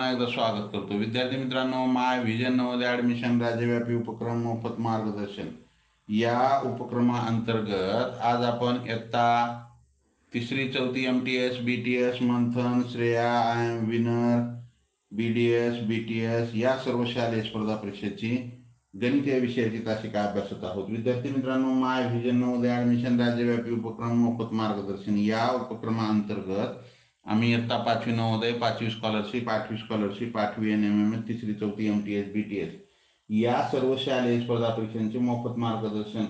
पुन्हा एकदा स्वागत करतो. विद्यार्थी मित्रांनो माय व्हिजन नवोदय ॲडमिशन राज्यव्यापी उपक्रम मोफत मार्गदर्शन या उपक्रमाअंतर्गत आज आपण इयत्ता तिसरी चौथी M T S B T S Manthan Shreya I am winner B D S B T S या सर्व शालेय स्पर्धा परीक्षेची गणित या विषयाची तासिका अभ्यासत आहोत. विद्यार्थी मित्रांनो माय व्हिजन नवोदय ॲडमिशन राज्यव्यापी उपक्रम मोफत मार्गदर्शन या उपक्रमाअंतर्गत आम्ही इयत्ता पाचवी नवोदय पाचवी स्कॉलरशिप आठवी स्कॉलरशिप आठवी एन एम एम एस तिसरी चौथी M T S B T S या सर्व शालेय स्पर्धा परीक्षांचे मोफत मार्गदर्शन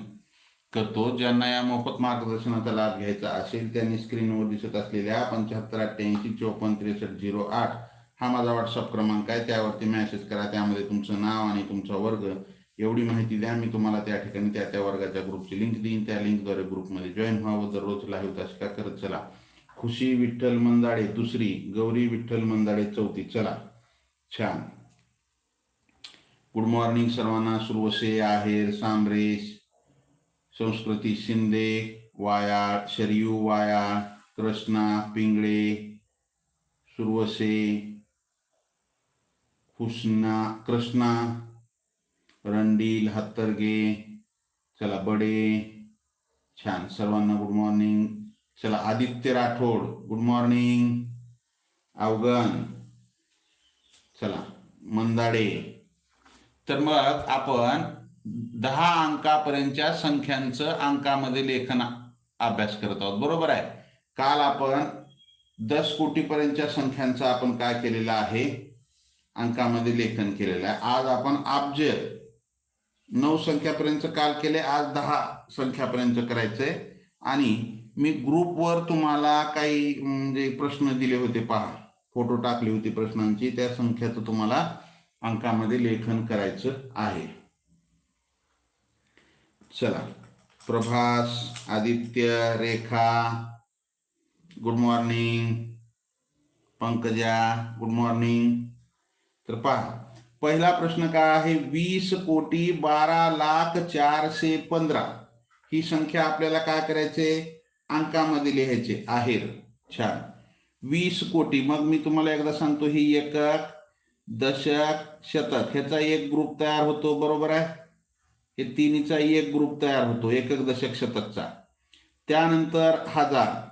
करतो. ज्यांना या मोफत मार्गदर्शनाचा लाभ घ्यायचा असेल त्यांनी स्क्रीनवर दिसत असलेल्या पंच्याहत्तर अठ्ठ्याऐंशी चोपन्न त्रेसष्ट झिरो आठ हा माझा व्हॉट्सअप क्रमांक आहे. त्यावरती मेसेज करा. त्यामध्ये तुमचं नाव आणि तुमचा वर्ग. एवढी माहिती द्या. मी तुम्हाला त्या ठिकाणी त्या त्या वर्गाच्या ग्रुपची लिंक देईन. त्या लिंकद्वारे ग्रुपमध्ये जॉईन व्हावं. दररोज लाईव्ह तासिका करत चला. खुशी विठ्ठल मंदाडे दुसरी गौरी विठ्ठल मंदाडे चौथी. चला छान. गुड मॉर्निंग सर्वांना. सुरवसे आहेर सांबरेश संस्कृती शिंदे वाया शरयू वाया कृष्णा पिंगळे सुरवसे हुसना कृष्णा रंडील हत्तरगे चला बडे छान. सर्वांना गुड मॉर्निंग चला आदित्य राठोड गुड मॉर्निंग अवगण चला मंदाडे. तर मग आपण दहा अंकापर्यंतच्या संख्यांचं अंकामध्ये लेखन अभ्यास करत आहोत. बरोबर आहे? काल आपण दस कोटीपर्यंतच्या संख्यांचं आपण काय केलेलं आहे? अंकामध्ये लेखन केलेलं आहे. आज आपण अब्ज. नऊ संख्यापर्यंत काल केले आज दहा संख्यापर्यंत करायचंय. आणि मी ग्रुपवर तुम्हाला काही म्हणजे प्रश्न दिले होते पहा. फोटो टाकले होते प्रश्नांची. त्या संख्याचं तुम्हाला अंकामध्ये लेखन करायचं आहे. चला. Prabhas Aditya Rekha good morning Pankaja good morning तर पहा. पहिला प्रश्न काय आहे? वीस कोटी बारा लाख चारशे पंधरा. ही संख्या आपल्याला काय करायचे? अंकामध्ये लिहायचे आहेर छान. वीस कोटी. मग मी तुम्हाला एकदा सांगतो ही एकक दशक शतक. ह्याचा एक ग्रुप तयार होतो बरोबर आहे? हे तिन्हीचा एक ग्रुप तयार होतो एकक दशक शतकचा. त्यानंतर हजार.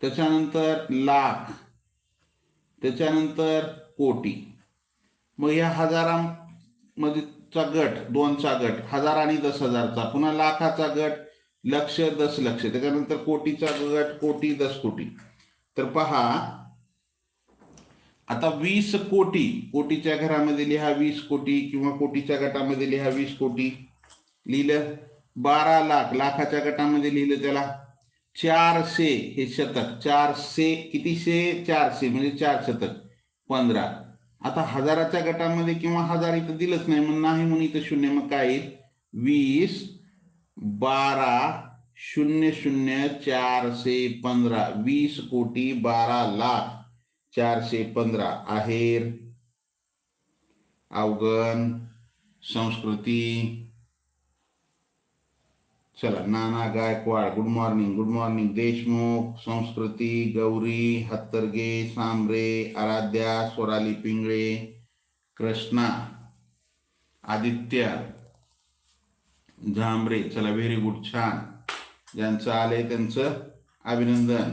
त्याच्यानंतर लाख. त्याच्यानंतर कोटी. मग या हजारामध्येचा गट दोनचा गट. हजार आणि दस हजारचा. पुन्हा लाखाचा गट लक्ष दस लक्ष. त्याच्यानंतर कोटीचा गट कोटी दस कोटी. तर पहा आता वीस कोटी कोटीच्या घरामध्ये लिहा वीस कोटी किंवा कोटीच्या गटामध्ये लिहा वीस कोटी. लिहिलं बारा लाख लाखाच्या गटामध्ये लिहिलं त्याला. चारशे हे शतक चारशे कितीशे चारशे म्हणजे चार शतक. पंधरा. आता हजाराच्या गटामध्ये किंवा हजार इथं दिलंच नाही मग नाही म्हणून इथं शून्य मग काय येईल? वीस बारा शून्य शून्य चारशे पंधरा वीस कोटी बारा लाख चारशे पंधरा आहेर अवगण संस्कृती। चला Nana Gaikwad good morning good morning Deshmukh Sanskruti Gauri Hattarge Sambare Aaradhya Swarali Pingale Krishna Aditya. Jhambare चला व्हेरी गुड छान. ज्यांचं आलंय त्यांचं अभिनंदन.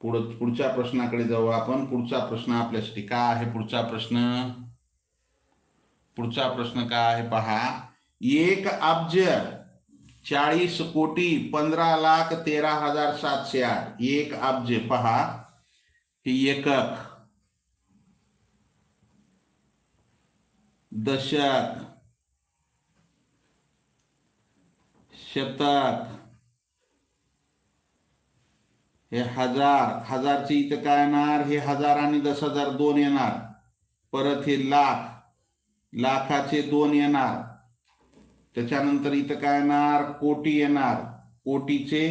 पुढं पुढच्या प्रश्नाकडे जाऊ आपण. पुढचा प्रश्न आपल्यासाठी काय आहे? पुढचा प्रश्न? पुढचा प्रश्न काय आहे? पहा. एक अब्ज चाळीस कोटी पंधरा लाख तेरा हजार सातशे आठ. एक अब्ज पहा. ही एकक. दशक. शतक हे हजार हजारचे इथं काय येणार? हे हजार आणि दस हजार दोन येणार. परत हे लाख लाखाचे दोन येणार. त्याच्यानंतर इथं काय येणार? कोटी येणार. कोटीचे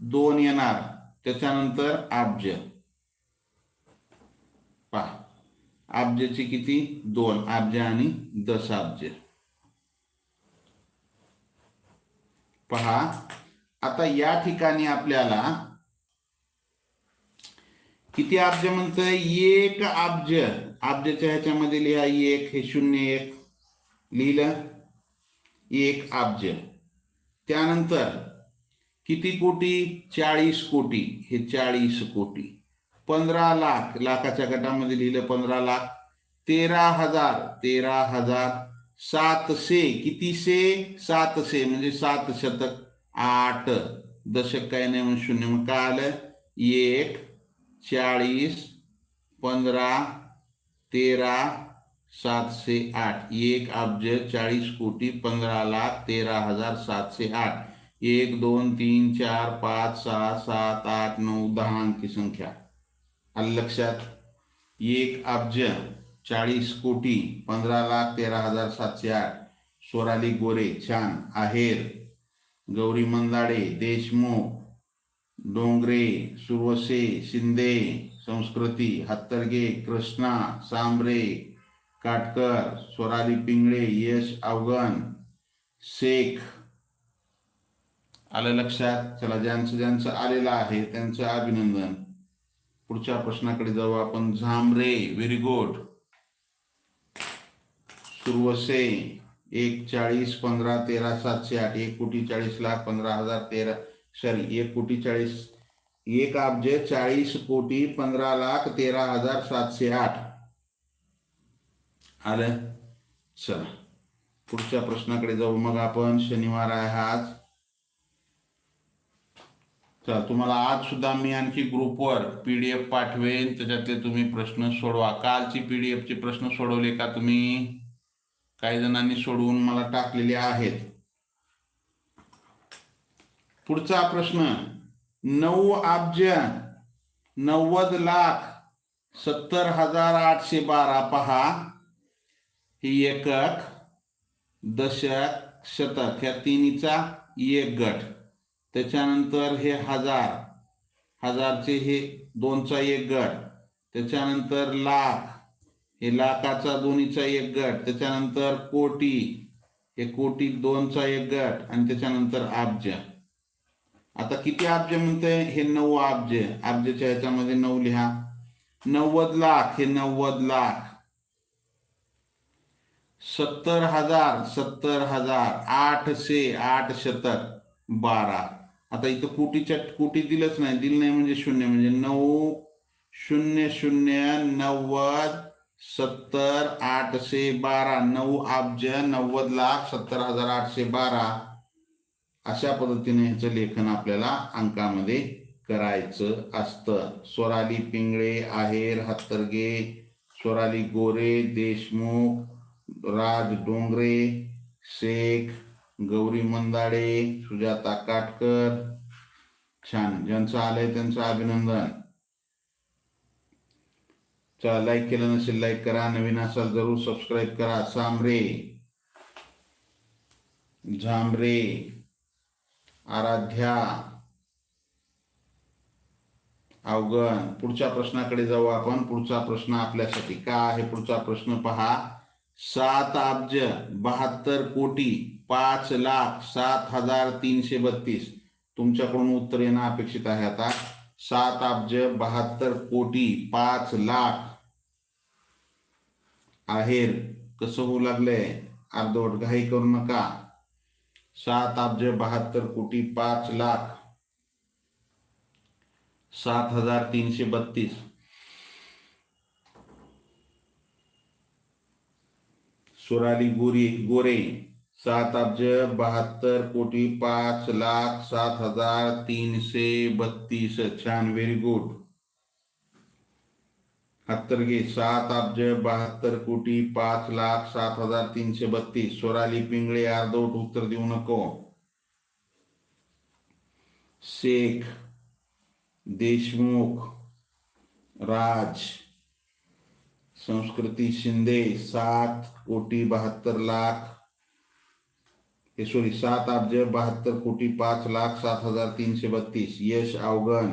दोन येणार. त्याच्यानंतर अब्ज पहा. अब्जचे किती? दोन. अब्ज आणि दस अब्ज पहा. आता या ठिकाणी आपल्याला किती अब्ज म्हणतोय? एक अब्ज अब्जच्या ह्याच्यामध्ये लिहा एक. हे शून्य एक. लिहिलं? एक अब्ज त्यानंतर किती कोटी? चाळीस कोटी. हे चाळीस कोटी. पंधरा लाख. लाखाच्या गटामध्ये लिहिलं पंधरा लाख. तेरा हजार. तेरा हजार. सातशे कितीशे सातशे म्हणजे सात शतक आठ. दशक काय नाही म्हणजे शून्य. मग काय आलं? एक चाळीस पंधरा तेरा सातशे आठ. एक अब्ज चाळीस कोटी पंधरा लाख तेरा हजार सातशे आठ. एक दोन तीन चार पाच सहा सात आठ नऊ दहा अंकी संख्या. आलं लक्षात? एक अब्ज. चाळीस कोटी पंधरा लाख तेरा हजार सातशे आठ. स्वराली गोरे छान. आहेर. गौरी मंदाडे देशमुख. डोंगरे सुरवसे शिंदे. संस्कृती हत्तरगे कृष्णा सांबरे काटकर स्वराली पिंगळे यश अवगण. शेख. आलं लक्षात? चला ज्यांचं ज्यांचं आलेलं आहे त्यांचं अभिनंदन. पुढच्या प्रश्नाकडे जाऊ आपण. Jhambare very good. सुरवसे एक चाळीस पंधरा तेरा सातशे आठ एक कोटी चाळीस लाख पंधरा हजार तेरा सॉरी एक कोटी चाळीस एक अब्ज चाळीस कोटी पंधरा लाख तेरा हजार सातशे आठ. आलं? चला. पुढच्या प्रश्नाकडे जाऊ. मग आपण शनिवार आहे आज. चला तुम्हाला आज सुद्धा मी आणखी ग्रुपवर पी डी एफ पाठवेन. त्याच्यातले तुम्ही प्रश्न सोडवा. कालची पी डी एफचे प्रश्न सोडवले का तुम्ही? काही जणांनी सोडवून मला टाकलेले आहेत. पुढचा प्रश्न नऊ अब्ज नव्वद लाख सत्तर हजार आठशे बारा. पहा ही एकक दशक शतक ह्या तिन्हीचा एक गट. त्याच्यानंतर हे हजार हजारचे हे दोनचा एक गट. त्याच्यानंतर लाख हे लाखाचा दोन्हीचा एक गट त्याच्यानंतर कोटी हे कोटी दोनचा एक गट आणि त्याच्यानंतर अब्ज आता किती अब्ज म्हणते? हे नऊ अब्ज अब्जच्या ह्याच्यामध्ये नऊ लिहा. नव्वद लाख हे नव्वद लाख. सत्तर हजार सत्तर हजार आठशे आठ शतक बारा. आता इथं कोटीच्या कोटी दिलंच नाही. दिलं नाही म्हणजे शून्य म्हणजे नऊ शून्य शून्य नव्वद सत्तर आठशे बारा नऊ अब्ज नव्वद लाख सत्तर हजार आठशे बारा. अशा पद्धतीने ह्याचं लेखन आपल्याला अंकामध्ये करायचं असतं. स्वराली पिंगळे आहेर हत्तरगे स्वराली गोरे देशमुख राज डोंगरे शेख गौरी मंदाडे सुजाता काटकर. छान. ज्यांचं आलंय त्यांचं अभिनंदन. लाईक केलं नसेल लाईक करा. नवीन असाल जरूर सबस्क्राईब करा. सांबरे झांबरे. आराध्या. अवगण. पुढच्या प्रश्नाकडे जाऊ आपण. पुढचा प्रश्न आपल्यासाठी का आहे? पुढचा प्रश्न पहा. सात अब्ज बहात्तर कोटी पाच लाख सात हजार तीनशे बत्तीस. तुमच्याकडून उत्तर येणं अपेक्षित आहे आता. सात अब्ज बहात्तर कोटी पाच लाख आहेर कसं होऊ लागलंय अर्धवट घाई करू नका. सात अब्ज बहात्तर कोटी पाच लाख. सात हज़ार तीनशे बत्तीस. सुराली गोरी, गोरे. सात अब्ज बहात्तर कोटी पाच लाख, सात हज़ार तीनशे बत्तीस. छान व्हेरी गुड हत्तरगे सात अब्ज बहात्तर कोटी पाच लाख सात हज़ार तीनशे बत्तीस. स्वराली पिंगळे अर्धवट उत्तर देऊ नको. शेख देशमुख, राज, संस्कृती शिंदे सात कोटी बहात्तर लाख. सॉरी सात अब्ज बहात्तर कोटी पाच लाख सात हज़ार तीनशे बत्तीस. यश अवगण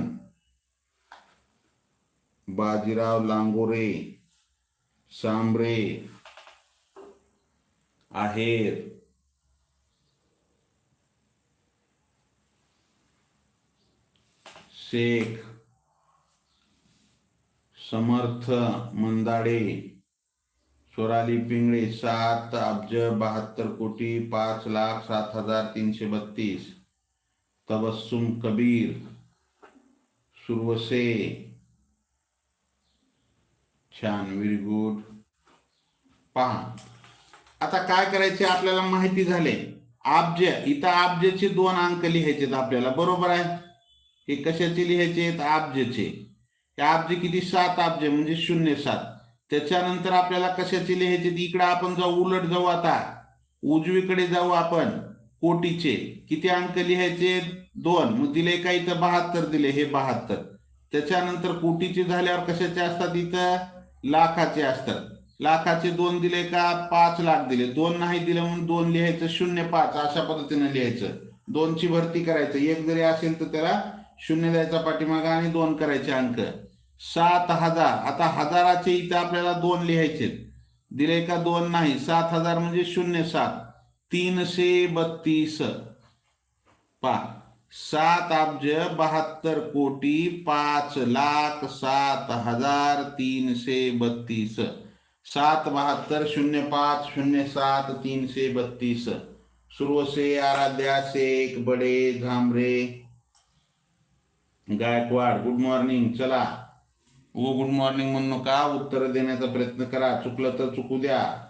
बाजीराव लांगोरे सांबरे आहेर. शेख समर्थ मंदाडे स्वराली पिंगळे सात अब्ज बहात्तर कोटी पाच लाख सात हजार तीनशे बत्तीस. तबस्सुम कबीर सुरवसे छान व्हेरी गुड पहा. आता काय करायचे आपल्याला माहिती झाले? अब्ज इथं आब्जेचे दोन अंक लिहायचेत आपल्याला बरोबर आहे? हे कशाचे लिहायचे आहेत अब्जचे हे किती? सात आब्जे म्हणजे शून्य सात. त्याच्यानंतर आपल्याला कशाचे लिहायचे इकडे आपण जाऊ उलट जाऊ आता. उजवीकडे जाऊ आपण. कोटीचे. किती अंक लिहायचे दोन. मग दिले का इथं? बहात्तर दिले. हे बहात्तर. त्याच्यानंतर कोटीचे झाल्यावर कशाचे असतात इथं? लाखाचे असतात. लाखाचे दोन दिले का? पाच लाख दिले. दोन नाही दिले म्हणून दोन लिहायचं शून्य पाच अशा पद्धतीने लिहायचं. दोनची भरती करायचं. एक जरी असेल तर त्याला शून्य द्यायचा पाठीमागा आणि दोन करायचे अंक. सात हजार. आता हजाराचे इथं आपल्याला दोन लिहायचे दिले का दोन नाही? सात हजार म्हणजे शून्य सात. तीनशे बत्तीस. पा सात अब्ज बहात्तर कोटी पाच लाख सात हजार तीनशे बत्तीस. सात बहात्तर शून्य पाच शून्य सात तीनशे बत्तीस. सुरवसे आराध्या शेख बडे झांबरे. गायकवाड गुड मॉर्निंग चला. ओ गुड मॉर्निंग म्हणू नका. उत्तर देण्याचा प्रयत्न करा. चुकलं तर चुकू द्या.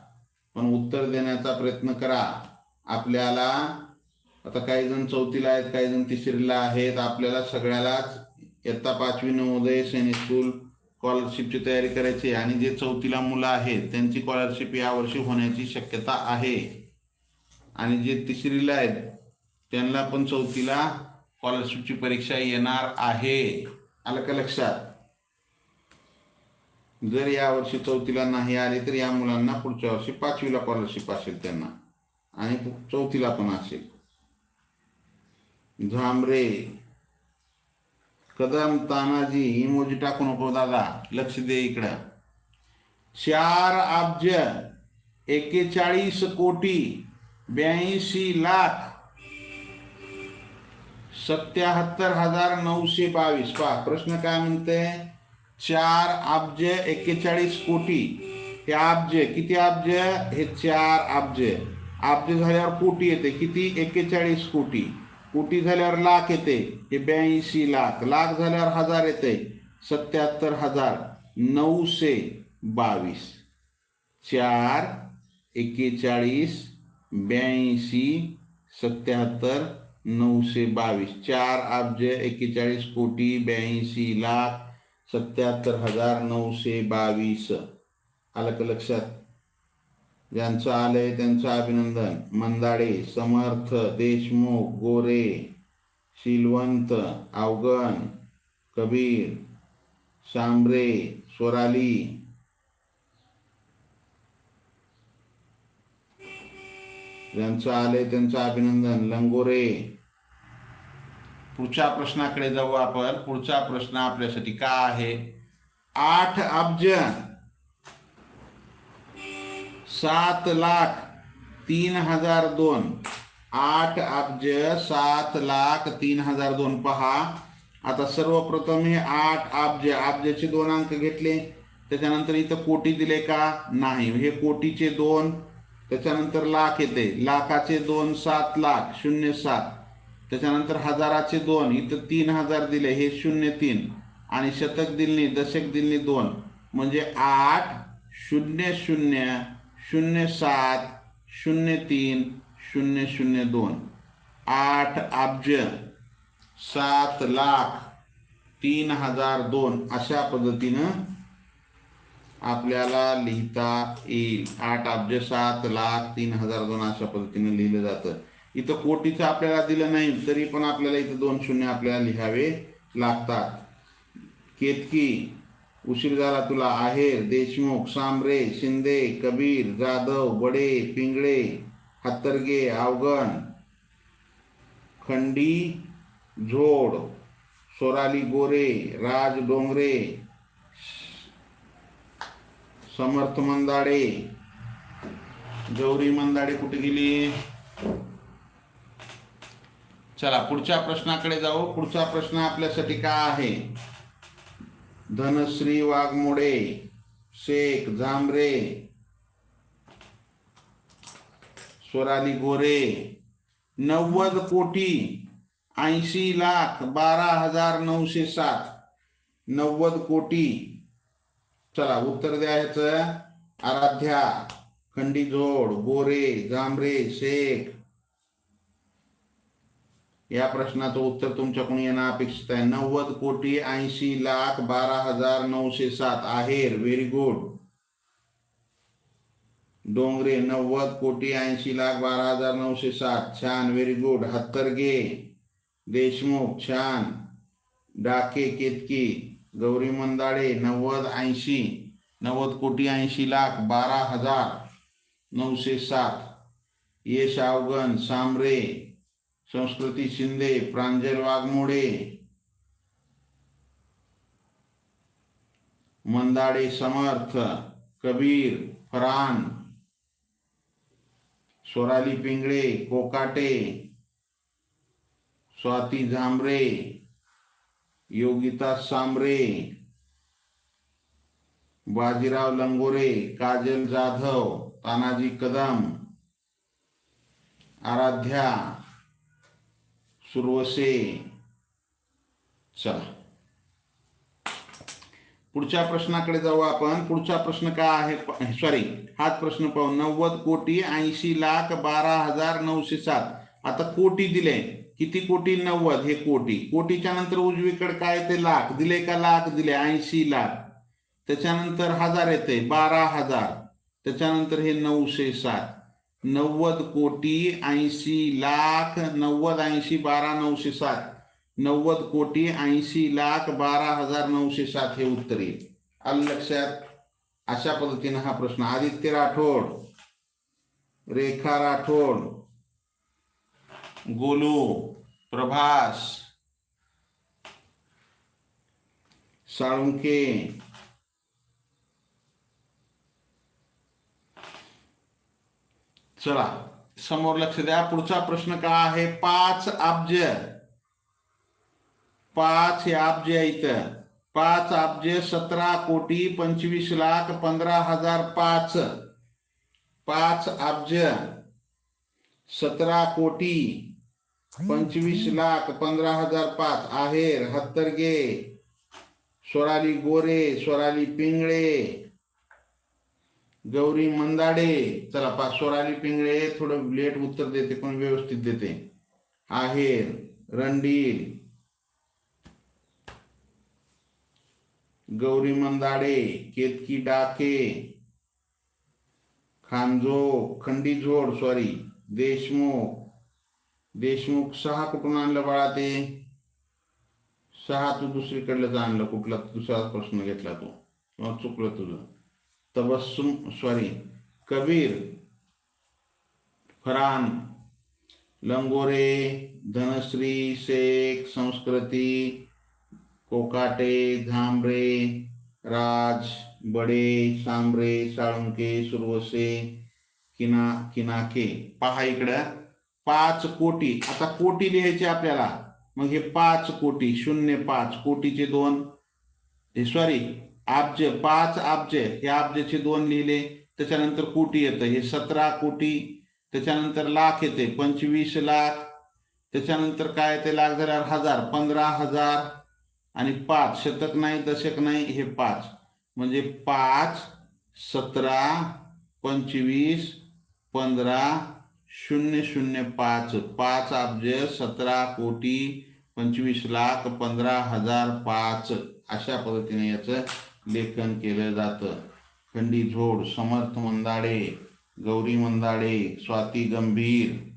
पण उत्तर देण्याचा प्रयत्न करा. आपल्याला आता काही जण चौथीला आहेत काही जण तिसरीला आहेत. आपल्याला सगळ्यालाच इयत्ता पाचवी नवोदय सैनिक स्कूल स्कॉलरशिपची तयारी करायची आहे. आणि जे चौथीला मुलं आहेत त्यांची स्कॉलरशिप यावर्षी होण्याची शक्यता आहे. आणि जे तिसरीला आहेत त्यांना पण चौथीला स्कॉलरशिपची परीक्षा येणार आहे. आलं का लक्षात? जर यावर्षी चौथीला नाही आली तर या मुलांना पुढच्या वर्षी पाचवीला स्कॉलरशिप असेल त्यांना. आणि चौथीला पण असेल. झांबरे कदम तानाजी इमोजी टाकू नको दादा लक्ष दे इकडं. चार अब्ज एक्केचाळीस कोटी ब्याऐंशी लाख सत्याहत्तर हजार नऊशे बावीस. पहा प्रश्न काय म्हणते? चार अब्ज एक्केचाळीस कोटी. हे अब्ज किती अब्ज? हे चार अब्ज. अब्ज झाल्यावर कोटी येते. किती? एक्केचाळीस कोटी. कोटी लाख हे ब्याऐंशी लाख लाख झाल्यावर हज़ार येते, सत्याहत्तर हज़ार नऊशे बावीस. चार एक्केचाळीस ब्याऐंशी, सत्याहत्तर, नऊशे बावीस. चार अब्ज एक्केचाळीस कोटी, ब्याऐंशी लाख, सत्याहत्तर हज़ार नऊशे बावीस. आलं का लक्षात? ज्यांचं आलंय त्यांचं अभिनंदन. मंदाडे समर्थ देशमुख गोरे शिलवंत अवगण कबीर सांबरे स्वराली ज्यांचं आलंय त्यांचं अभिनंदन. लंगोरे. पुढच्या प्रश्नाकडे जाऊ आपण. पुढचा प्रश्न आपल्यासाठी का आहे? आठ अब्ज. सात लाख तीन हजार दोन. आठ अब्ज सात लाख तीन हजार दोन. पहा आता सर्वप्रथम हे आठ अब्ज अब्जचे दोन अंक घेतले. त्याच्यानंतर इथं कोटी दिले का? नाही. हे कोटीचे दोन त्याच्यानंतर लाख येते. लाखाचे दोन सात लाख शून्य सात. त्याच्यानंतर हजाराचे दोन इथं तीन हजार दिले. हे शून्य तीन. आणि शतक दिलनी दशक दिलनी दोन. म्हणजे आठ शून्य शून्य शून्य सात शून्य तीन शून्य शून्य दोन. आठ अब्ज सात लाख तीन हजार दोन अशा पद्धतीनं आपल्याला लिहिता येईल. आठ अब्ज सात लाख तीन हजार दोन अशा पद्धतीनं लिहिलं जातं. इथं कोटीचं आपल्याला दिलं नाही तरी पण आपल्याला इथं दोन शून्य आपल्याला लिहावे लागतात. केतकी उशीर झाला तुला आहेर देशमुख सांबरे शिंदे कबीर जाधव बडे पिंगळे हत्तरगे आवगण खंडी झोड सोराली गोरे राज डोंगरे समर्थ मंदाडे गौरी मंदाडे कुठे गेली? चला पुढच्या प्रश्नाकडे जाऊ. पुढचा प्रश्न आपल्यासाठी काय आहे? धनश्री वाघमोडे शेख जांभरे स्वराली गोरे नव्वद कोटी ऐंशी लाख बारा हजार नऊशे सात. नव्वद कोटी. चला उत्तर द्यायचं. आराध्या खंडीजोड गोरे जांभरे शेख या प्रश्नाचं उत्तर तुमच्याकडून येणं अपेक्षित आहे. नव्वद कोटी ऐंशी लाख बारा हजार नऊशे सात. आहेर व्हेरी गुड डोंगरे नव्वद कोटी ऐंशी लाख बारा हजार नऊशे सात. छान व्हेरी गुड हत्तरगे देशमुख छान. डाके केतकी गौरी मंदाळे नव्वद ऐंशी. नव्वद कोटी ऐंशी लाख बारा हजार नऊशे सात. यश अवगण सांबरे संस्कृती शिंदे प्रांजल वाघमोडे मंदाडे समर्थ कबीर फरान स्वराली पिंगळे कोकाटे स्वाती झांबरे योगिता सांबरे बाजीराव लंगोरे काजल जाधव तानाजी कदम आराध्या सुरवसे चला. पुढच्या प्रश्नाकडे जाऊ आपण. पुढचा प्रश्न काय आहे? सॉरी हाच प्रश्न पाहू. नव्वद कोटी ऐंशी लाख बारा हजार नऊशे सात. आता कोटी दिले. किती कोटी? नव्वद. हे कोटी. कोटीच्या नंतर उजवीकडे काय ते लाख. दिले का लाख? दिले. ऐंशी लाख. त्याच्यानंतर हजार येते. बारा हजार. त्याच्यानंतर हे नऊशे सात. नव्वद कोटी ऐंशी लाख नव्वद ऐंशी बारा नऊशे सात. नव्वद कोटी ऐंशी लाख बारा हजार नऊशे सात हे उत्तर. येईल आलं लक्षात? अशा पद्धतीनं हा प्रश्न. आदित्य राठोड. रेखा राठोड. गोलू. प्रभास. साळुंके चला समोर लक्ष द्या. पुढचा प्रश्न काय आहे? पाच अब्ज. पाच हे अब्ज इथं. पाच अब्ज सतरा कोटी पंचवीस लाख पंधरा हजार पाच. पाच अब्ज सतरा कोटी पंचवीस लाख पंधरा हजार पाच. आहेर हत्तरगे स्वराली गोरे स्वराली पिंगळे गौरी मंदाडे चला पा स्वराली पिंगळे थोडं लेट उत्तर देते पण व्यवस्थित देते? आहेर रणडील गौरी मंदाडे केतकी डाके. खांजो खंडीझोड सॉरी देशमुख. देशमुख सहा कुठून आणलं बाळा ते? सहा तू दुसरीकडलं आणलं कुठला दुसरा प्रश्न घेतला तू? चुकलं तुझं. तबस्सुम सॉरी कबीर फरान लंगोरे धनश्री शेख संस्कृती कोकाटे झांबरे राज बडे सांबरे साळुंके सुरवसे किना किनाके. पहा इकडं. पाच कोटी. आता कोटी लिहायचे आपल्याला. मग हे पाच कोटी शून्य पाच. कोटीचे दोन. हे सॉरी अब्ज पाच अब्ज हे अब्जचे दोन लिहिले त्याच्यानंतर कोटी येतं हे सतरा कोटी त्याच्यानंतर लाख येते पंचवीस लाख त्याच्यानंतर काय येते लाख झाल्यावर हजार पंधरा हजार आणि पाच शतक नाही दशक नाही हे पाच. म्हणजे पाच सतरा पंचवीस पंधरा शून्य शून्य पाच. पाच अब्ज सतरा कोटी पंचवीस लाख पंधरा हजार पाच. अशा पद्धतीने याचं लेखन केलं जातं. खंडी झोड समर्थ मंदाडे गौरी मंदाडे स्वाती गंभीर.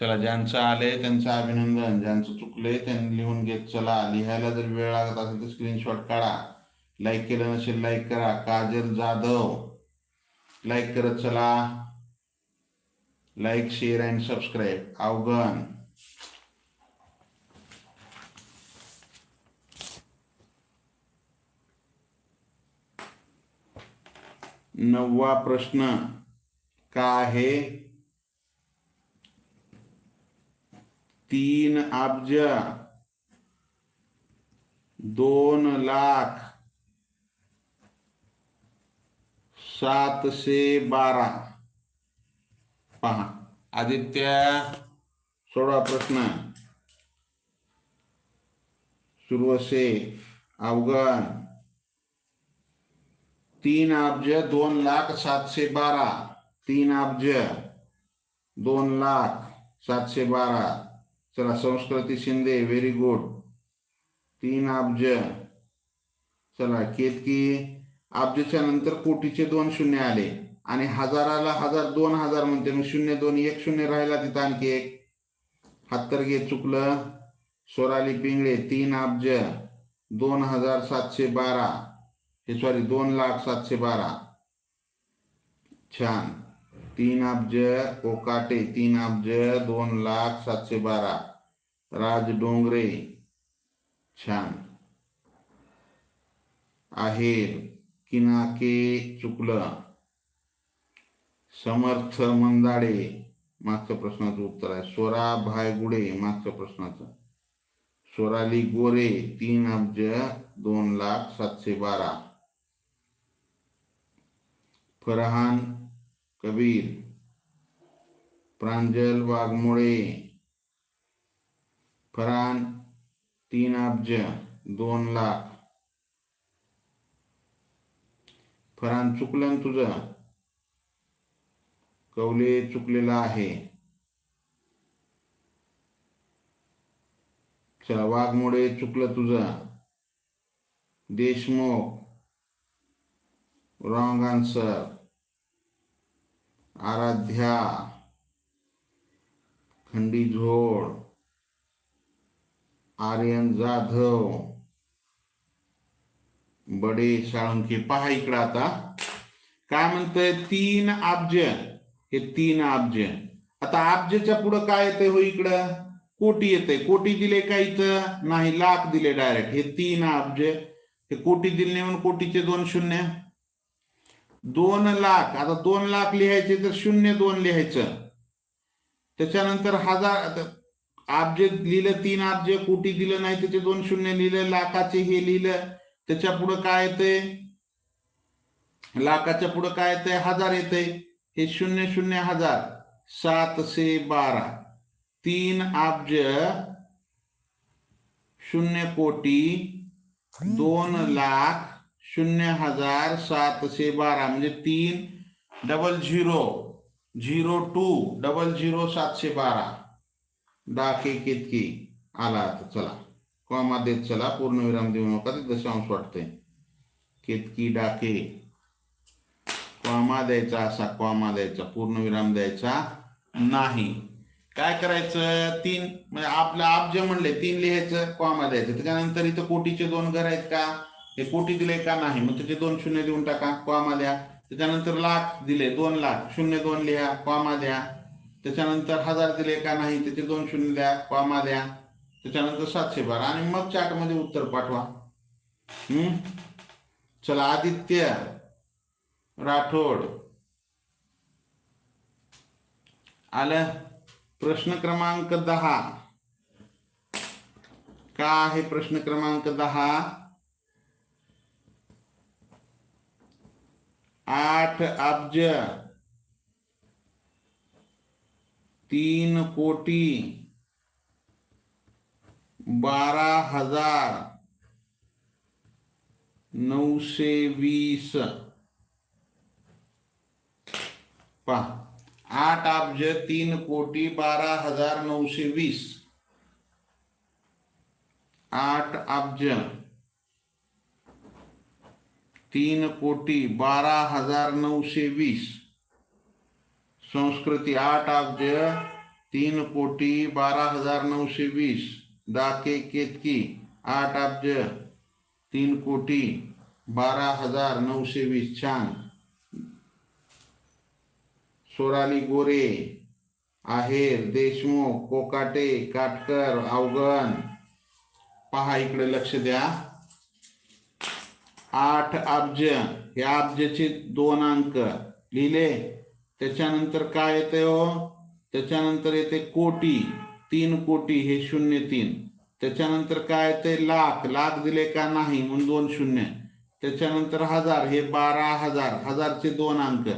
चला ज्यांचं आले त्यांचं अभिनंदन. ज्यांचं चुकले त्यांनी लिहून घेत चला. लिहायला जर वेळ लागत असेल तर स्क्रीनशॉट काढा. लाईक केलं नसेल लाईक करा. काजल जाधव. लाईक करत चला. Like share and subscribe Avgan. नववा प्रश्न का आहे? तीन अब्ज दोन लाख सातशे बारा. पहा आदित्य सोळा प्रश्न. सुरवसे अवगण. तीन अब्ज दोन लाख सातशे बारा. तीन अब्ज दोन लाख सातशे बारा. चला संस्कृती शिंदे व्हेरी गुड तीन अब्ज. चला केतकी अब्जच्या नंतर कोटीचे दोन शून्य आले. आणि हजाराला हजार दोन हजार म्हणते. मग शून्य दोन एक शून्य राहिला तिथं आणखी एक. हत्तर घे चुकलं. सोराली पिंगळे तीन अब्ज दोन हजार सातशे बारा. हे सॉरी दोन लाख सातशे बारा. छान. तीन अब्ज कोकाटे तीन अब्ज दोन लाख सातशे बारा. राज डोंगरे. छान. आहेर किनाके चुकलं. समर्थ मंदाडे. मागच्या प्रश्नाचं उत्तर आहे. स्वरा भायगुडे मागच्या प्रश्नाचं. स्वराली गोरे तीन अब्ज दोन लाख सातशे बारा. फरहान कबीर प्रांजल वाघमोळे फरहान तीन अब्ज दोन लाख. फरहान चुकलं तुझं? कवले चुकलेला आहे. चला वाघमोडे चुकलं तुझं. देशमुख रॉंग आन्सर आराध्या खंडी झोड आर्यन जाधव बडे साळुंके पहा इकडं आता. काय म्हणतोय? तीन अब्ज हे तीन अब्ज आता अब्जच्या पुढं काय येते हो इकडं? कोटी येते कोटी दिले का इथं? नाही लाख दिले डायरेक्ट हे तीन अब्ज हे कोटी दिले म्हणून कोटीचे दोन शून्य. दोन लाख आता दोन लाख लिहायचे तर शून्य दोन लिहायचं. त्याच्यानंतर हजार आता लिहिलं तीन आब्जे कोटी दिलं नाही त्याचे दोन शून्य लिहिलं लाखाचे हे लिहिलं त्याच्या पुढं काय येते लाखाच्या पुढं काय येते हजार येते हे शून्य शून्य हजार सातशे बारा. तीन अब्ज शून्य कोटी दोन लाख शून्य हजार सातशे बारा म्हणजे तीन double zero zero two double zero सातशे बारा. डाके केतकी? आला आता चला. कॉमा देत चला पूर्णविराम देऊ नका ते दशांश वाटते केतकी डाके कॉमा द्यायचा असा कॉमा द्यायचा पूर्णविराम द्यायचा नाही. काय करायचं? तीन म्हणजे आपलं आप जे म्हणले तीन लिहायचं कॉमा द्यायचं. त्याच्यानंतर इथं कोटीचे दोन घर आहेत का? हे कोटी दिले का नाही? मग त्याचे दोन शून्य देऊन टाका कॉमा द्या. त्याच्यानंतर लाख दिले दोन लाख. शून्य दोन लिहा कॉमा द्या. त्याच्यानंतर हजार दिले का नाही? त्याचे दोन शून्य द्या कॉमा द्या. त्याच्यानंतर सातशे बारा आणि मग चार्टमध्ये उत्तर पाठवा. हम्म? चला आदित्य राठोड. आलं? प्रश्न क्रमांक दहा. का आहे प्रश्न क्रमांक दहा? आठ अब्ज, तीन कोटी, बारह हज़ार नऊशे वीस पहा आठ अब्ज, तीन कोटी, बारह हज़ार नऊशे वीस आठ अब्ज। तीन कोटी बारा हजार नऊशे वीस. संस्कृती आठ अब्ज तीन कोटी बारा हजार नऊशे वीस. डाके केतकी आठ अब्ज तीन कोटी बारा हजार नऊशे वीस. छान. सोराली गोरे आहेर देशमुख कोकाटे काटकर अवगण. पहा इकडे लक्ष द्या. आठ अब्ज हे अब्जचे दोन अंक. लिहिले. त्याच्यानंतर काय येते हो? त्याच्यानंतर येते कोटी. तीन कोटी हे शून्य तीन. त्याच्यानंतर काय येते लाख. लाख दिले का नाही? म्हणून दोन शून्य. त्याच्यानंतर हजार. हे बारा हजार. हजारचे दोन अंक.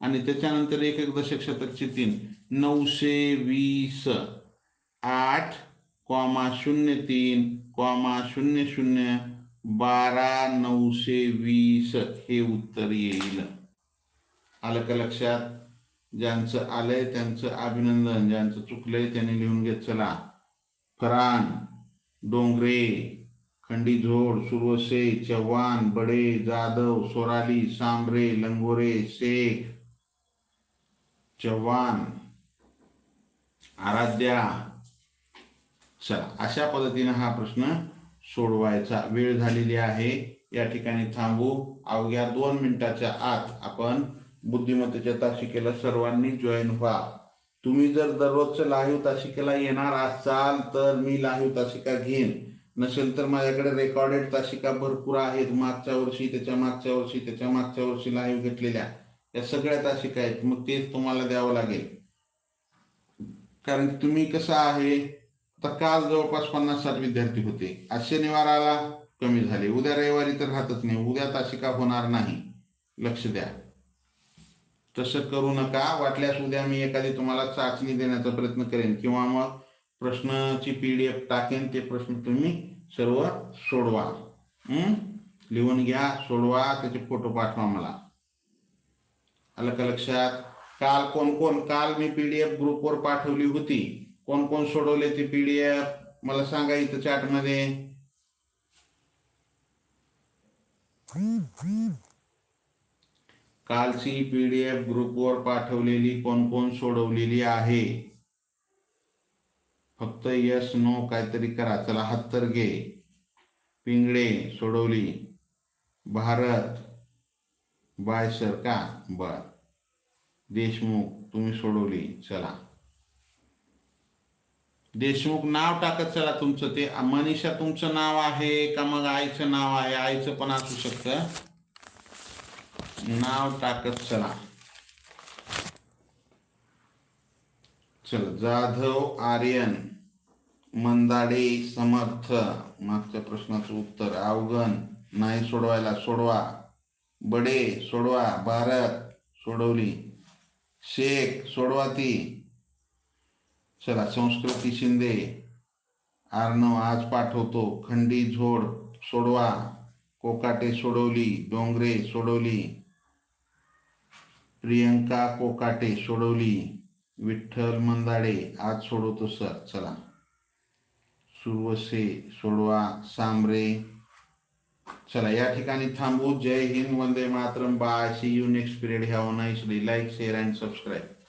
आणि त्याच्यानंतर एक एक दशक शतकचे तीन. नऊशे वीस. आठ कॉमा शून्य तीन कॉमा शून्य शून्य बारा नऊशे वीस हे उत्तर येईल. आलं का लक्षात? ज्यांचं आलंय त्यांचं अभिनंदन ज्यांचं चुकलंय त्यांनी लिहून घेत चला. फरान डोंगरे खंडीझोड सुरवसे चव्हाण बडे जाधव सोराली सांबरे लंगोरे शेख चव्हाण आराध्या. चला अशा पद्धतीने हा प्रश्न सोडवायचा. वेळ झालेली आहे. या ठिकाणी थांबू. अवघ्या दोन मिनिटाच्या आत आपण बुद्धिमत्तेच्या तासिकेला सर्वांनी जॉईन व्हा. तुम्ही जर दररोजचं लाईव्ह तासिकेला येणार असाल तर मी लाईव्ह तासिका घेईन. नसेल तर माझ्याकडे रेकॉर्डेड तासिका भरपूर आहेत. मागच्या वर्षी त्याच्या मागच्या वर्षी त्याच्या मागच्या वर्षी लाईव्ह घेतलेल्या. या सगळ्या तासिका आहेत. मग तेच तुम्हाला द्यावं लागेल. कारण तुम्ही कसं आहे? आता काल जवळपास पन्नास साठ विद्यार्थी होते. आज शनिवाराला कमी झाले. उद्या रविवारी तर राहतच नाही. उद्या तासिका होणार नाही? लक्ष द्या. तसं करू नका. वाटल्यास उद्या मी एखादी तुम्हाला चाचणी देण्याचा प्रयत्न करेन किंवा मग प्रश्नाची पी डी एफ टाकेन. ते प्रश्न तुम्ही सर्व सोडवा. लिहून घ्या सोडवा. त्याचे फोटो पाठवा मला. आलं का लक्षात? काल कोण कोण? काल मी पी डी एफ ग्रुपवर पाठवली होती. कोण कोण सोडवले ते पी डी एफ मला सांगा इथं चॅटमध्ये कालची पी डी एफ ग्रुपवर पाठवलेली कोण कोण सोडवलेली आहे? फक्त यस नो काहीतरी करा. चला हत्तर घे. पिंगळे सोडवली. भारत. बाय सर का? बर. देशमुख तुम्ही सोडवली. चला. देशमुख नाव टाकत चला तुमचं. ते मनीषा तुमचं नाव आहे का मग आईचं नाव आहे? आईचं पण असू शकतं. नाव टाकत चला. चल जाधव आर्यन मंदाडे समर्थ मागच्या प्रश्नाचं उत्तर अवगण नाही सोडवायला सोडवा. बडे सोडवा भारत सोडवली. शेख सोडवा ती. चला संस्कृती शिंदे. आर्नव आज पाठवतो. खंडी झोड सोडवा. कोकाटे सोडवली. डोंगरे सोडवली. प्रियंका कोकाटे सोडवली. विठ्ठल मंदाडे आज सोडवतो, सर. चला. सुरवसे सोडवा. सांबरे चला, या ठिकाणी थांबू. जय हिंद, वंदे Mataram. Bye see you next period have nice day like share and subscribe